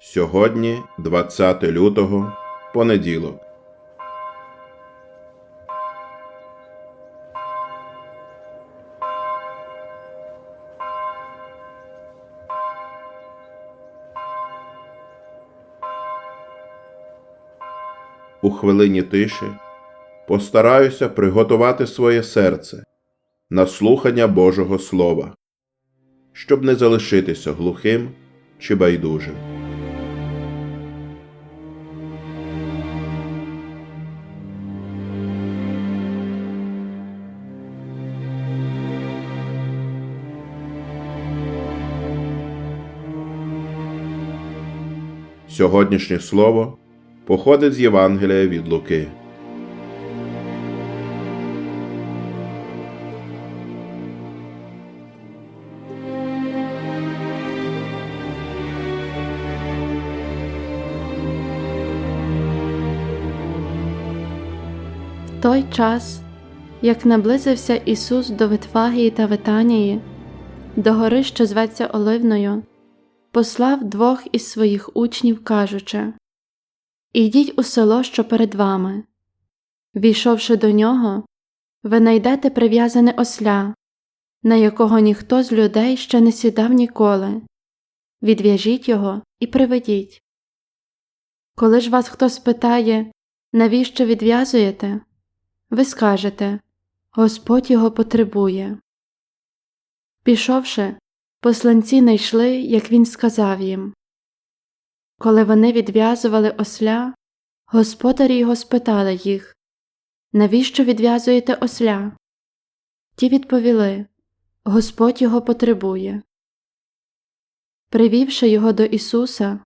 Сьогодні 20 лютого, понеділок. У хвилині тиші постараюся приготувати своє серце на слухання Божого Слова, щоб не залишитися глухим чи байдужим. Сьогоднішнє слово походить з Євангелія від Луки. В той час, як наблизився Ісус до Витфагії та Витанії, до гори, що зветься Оливною, послав двох із своїх учнів, кажучи Ідіть у село, що перед вами. Війшовши до нього, ви найдете прив'язане осля, на якого ніхто з людей ще не сідав ніколи. Відв'яжіть його і приведіть. Коли ж вас хто спитає, навіщо відв'язуєте? Ви скажете Господь його потребує. Пішовши, посланці найшли, як він сказав їм. Коли вони відв'язували осля, господарі його спитали їх Навіщо відв'язуєте осля? Ті відповіли Господь його потребує. Привівши його до Ісуса,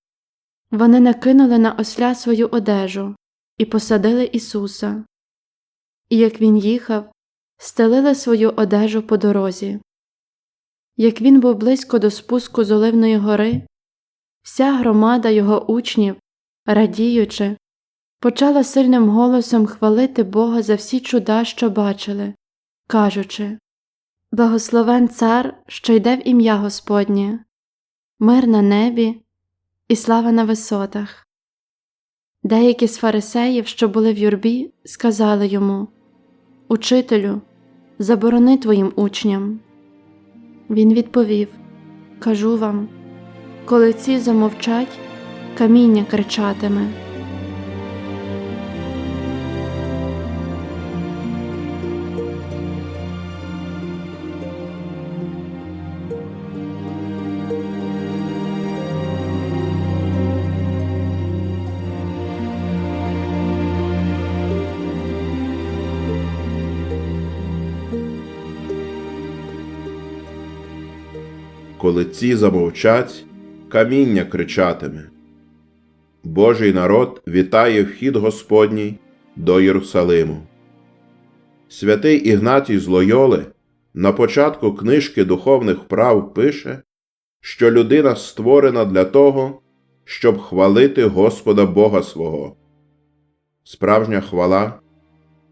вони накинули на осля свою одежу і посадили Ісуса і як він їхав, стелили свою одежу по дорозі. Як він був близько до спуску з Оливної гори, вся громада його учнів, радіючи, почала сильним голосом хвалити Бога за всі чуда, що бачили, кажучи Благословен цар, що йде в ім'я Господнє, мир на небі і слава на висотах. Деякі з фарисеїв, що були в юрбі, сказали йому Учителю, заборони твоїм учням. Він відповів Кажу вам, коли ці замовчать, каміння кричатиме. Коли ці замовчать, каміння кричатиме. Божий народ вітає вхід Господній до Єрусалиму. Святий Ігнатій з Лойоли на початку книжки духовних прав пише, що людина створена для того, щоб хвалити Господа Бога свого. Справжня хвала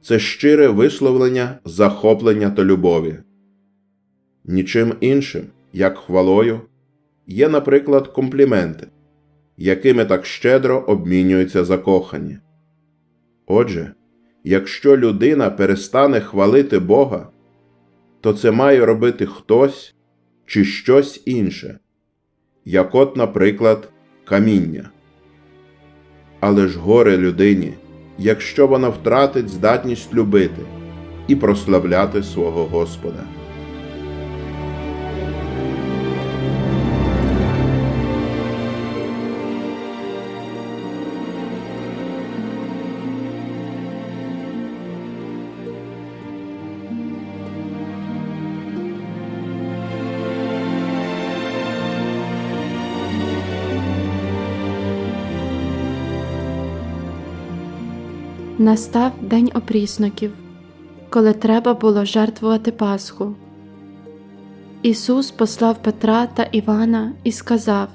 це щире висловлення захоплення та любові. Нічим іншим як хвалою, є, наприклад, компліменти, якими так щедро обмінюються закохані. Отже, якщо людина перестане хвалити Бога, то це має робити хтось чи щось інше, як от, наприклад, каміння. Але ж горе людині, якщо вона втратить здатність любити і прославляти свого Господа. Настав день опрісноків, коли треба було жертвувати Пасху. Ісус послав Петра та Івана і сказав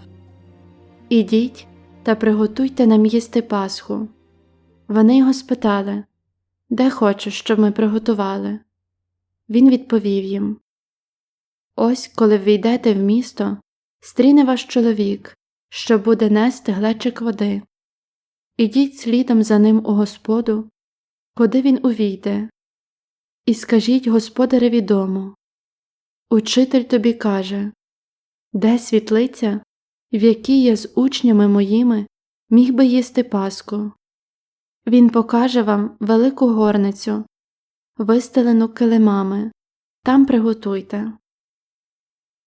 Ідіть та приготуйте нам їсти Пасху. Вони його спитали Де хочеш, щоб ми приготували? Він відповів їм Ось, коли війдете в місто, стріне ваш чоловік, що буде нести глечик води. Ідіть слідом за ним у Господу, куди він увійде, і скажіть господареві дому. Учитель тобі каже, де світлиця, в якій я з учнями моїми міг би їсти паску. Він покаже вам велику горницю, вистелену килимами, там приготуйте.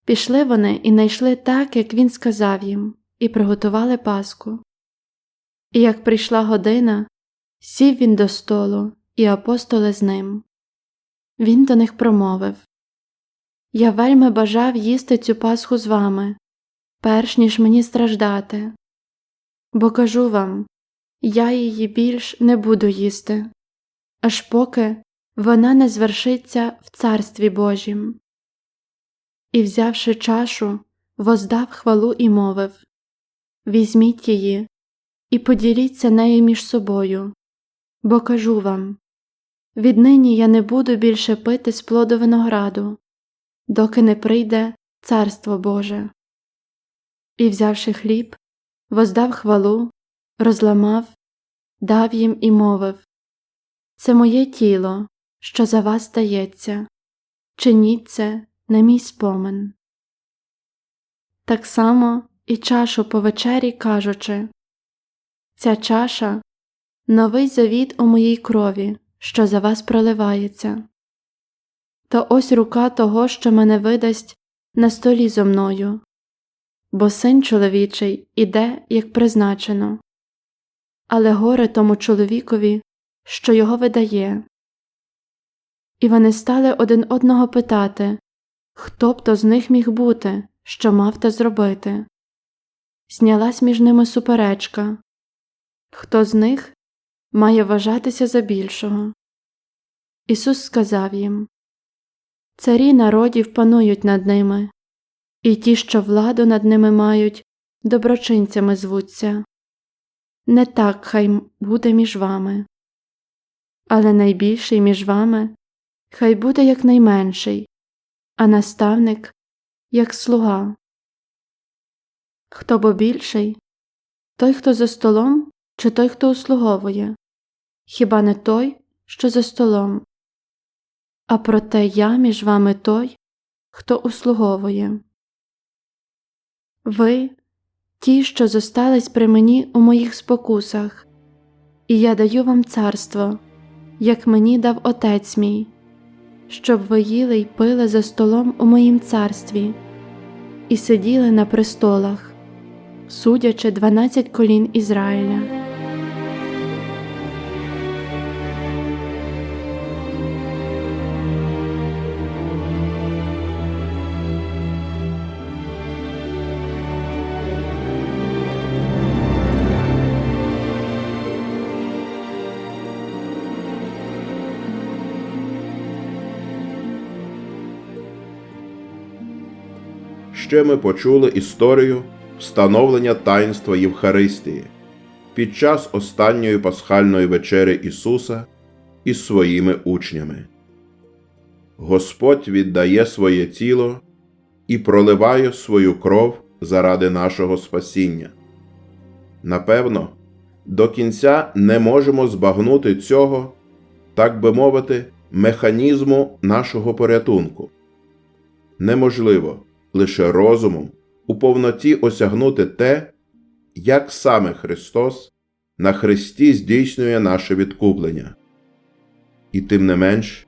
Пішли вони і найшли так, як він сказав їм, і приготували паску. І як прийшла година, сів він до столу, і апостоли з ним. Він до них промовив Я вельми бажав їсти цю пасху з вами, перш ніж мені страждати. Бо кажу вам, я її більш не буду їсти, аж поки вона не звершиться в Царстві Божім. І, взявши чашу, воздав хвалу і мовив Візьміть її і поділіться нею між собою, бо кажу вам віднині я не буду більше пити з плоду винограду, доки не прийде Царство Боже. І, взявши хліб, воздав хвалу, розламав, дав їм і мовив Це моє тіло, що за вас стається, чиніть це на мій спомин. Так само і чашу по вечері кажучи Ця чаша новий завіт у моїй крові, що за вас проливається. То ось рука того, що мене видасть на столі зо мною, бо син чоловічий іде, як призначено, але горе тому чоловікові, що його видає. І вони стали один одного питати, хто б то з них міг бути, що мав те зробити. Знялась між ними суперечка хто з них має вважатися за більшого. Ісус сказав їм Царі народів панують над ними, і ті, що владу над ними мають, доброчинцями звуться. Не так хай буде між вами, але найбільший між вами хай буде як найменший, а наставник як слуга. Хто бо більший, той, хто за столом, чи той, хто услуговує, хіба не той, що за столом, а проте я між вами той, хто услуговує. Ви ті, що зостались при мені у моїх спокусах, і я даю вам царство, як мені дав Отець мій, щоб ви їли й пили за столом у моїм царстві, і сиділи на престолах, судячи дванадцять колін Ізраїля. Ще ми почули історію встановлення таїнства Євхаристії під час останньої пасхальної вечері Ісуса із своїми учнями. Господь віддає своє тіло і проливає свою кров заради нашого спасіння. Напевно, до кінця не можемо збагнути цього, так би мовити, механізму нашого порятунку. Неможливо лише розумом у повноті осягнути те, як саме Христос на Христі здійснює наше відкуплення. І тим не менш,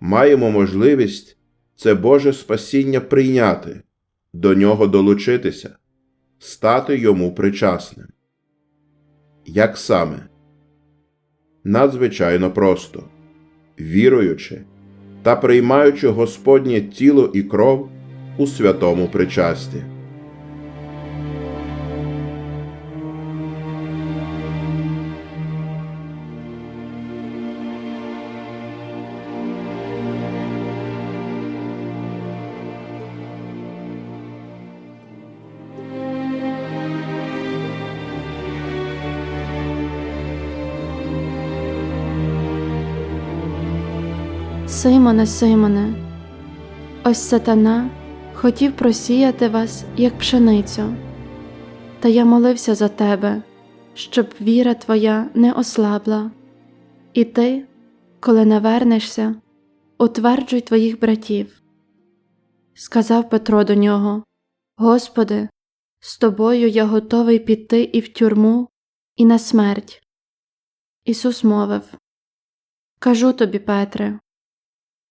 маємо можливість це Боже спасіння прийняти, до нього долучитися, стати йому причасним. Як саме? Надзвичайно просто, віруючи та приймаючи Господнє тіло і кров у святому причасті. Симоне, Симоне, ось сатана хотів просіяти вас, як пшеницю. Та я молився за тебе, щоб віра твоя не ослабла, і ти, коли навернешся, утверджуй твоїх братів. Сказав Петро до нього: Господи, з тобою я готовий піти і в тюрму, і на смерть. Ісус мовив: Кажу тобі, Петре,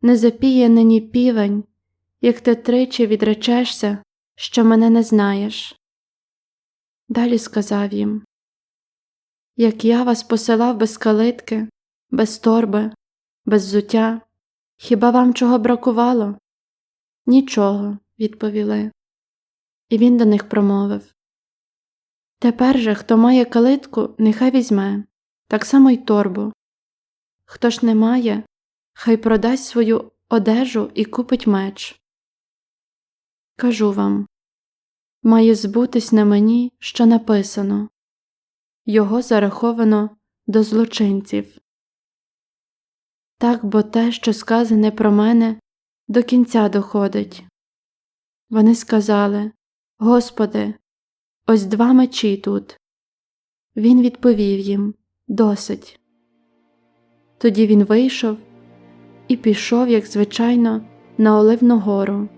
не запіє нині півень, як ти тричі відречешся, що мене не знаєш. Далі сказав їм Як я вас посилав без калитки, без торби, без взуття, хіба вам чого бракувало? Нічого, відповіли. І він до них промовив Тепер же, хто має калитку, нехай візьме, так само й торбу. Хто ж не має, хай продасть свою одежу і купить меч. Кажу вам має збутись на мені, що написано його зараховано до злочинців. Так, бо те, що сказане про мене, до кінця доходить. Вони сказали Господи, ось два мечі тут. Він відповів їм Досить. Тоді він вийшов і пішов, як звичайно, на Оливну гору.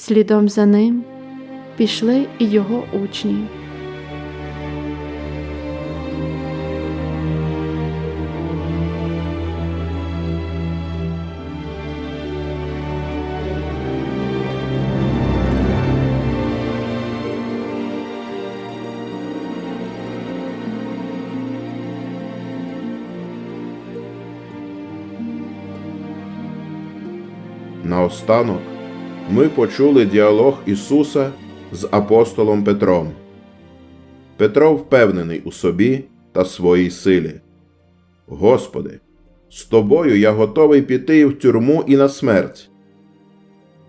Слідом за ним пішли і його учні. Наостанок ми почули діалог Ісуса з апостолом Петром. Петро впевнений у собі та своїй силі. Господи, з тобою я готовий піти в тюрму і на смерть.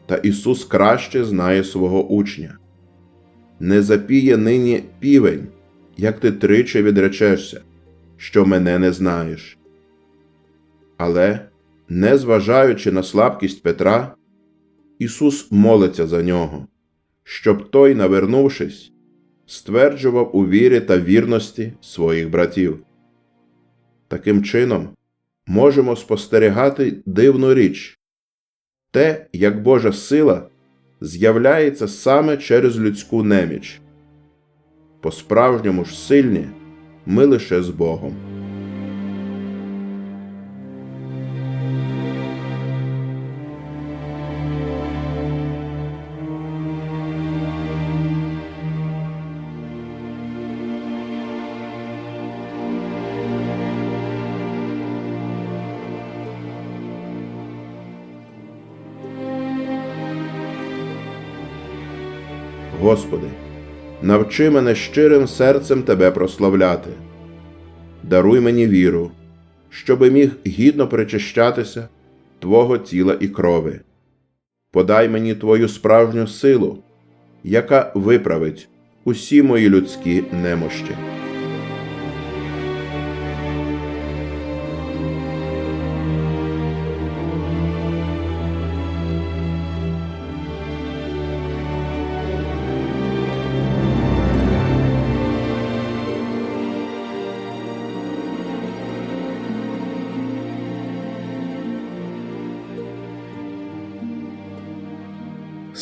Та Ісус краще знає свого учня. Не запіє нині півень, як ти тричі відречешся, що мене не знаєш. Але, незважаючи на слабкість Петра, Ісус молиться за нього, щоб той, навернувшись, стверджував у вірі та вірності своїх братів. Таким чином, можемо спостерігати дивну річ те, як Божа сила з'являється саме через людську неміч. По справжньому ж сильні ми лише з Богом. Господи, навчи мене щирим серцем Тебе прославляти. Даруй мені віру, щоби міг гідно причащатися Твого тіла і крови. Подай мені Твою справжню силу, яка виправить усі мої людські немощі.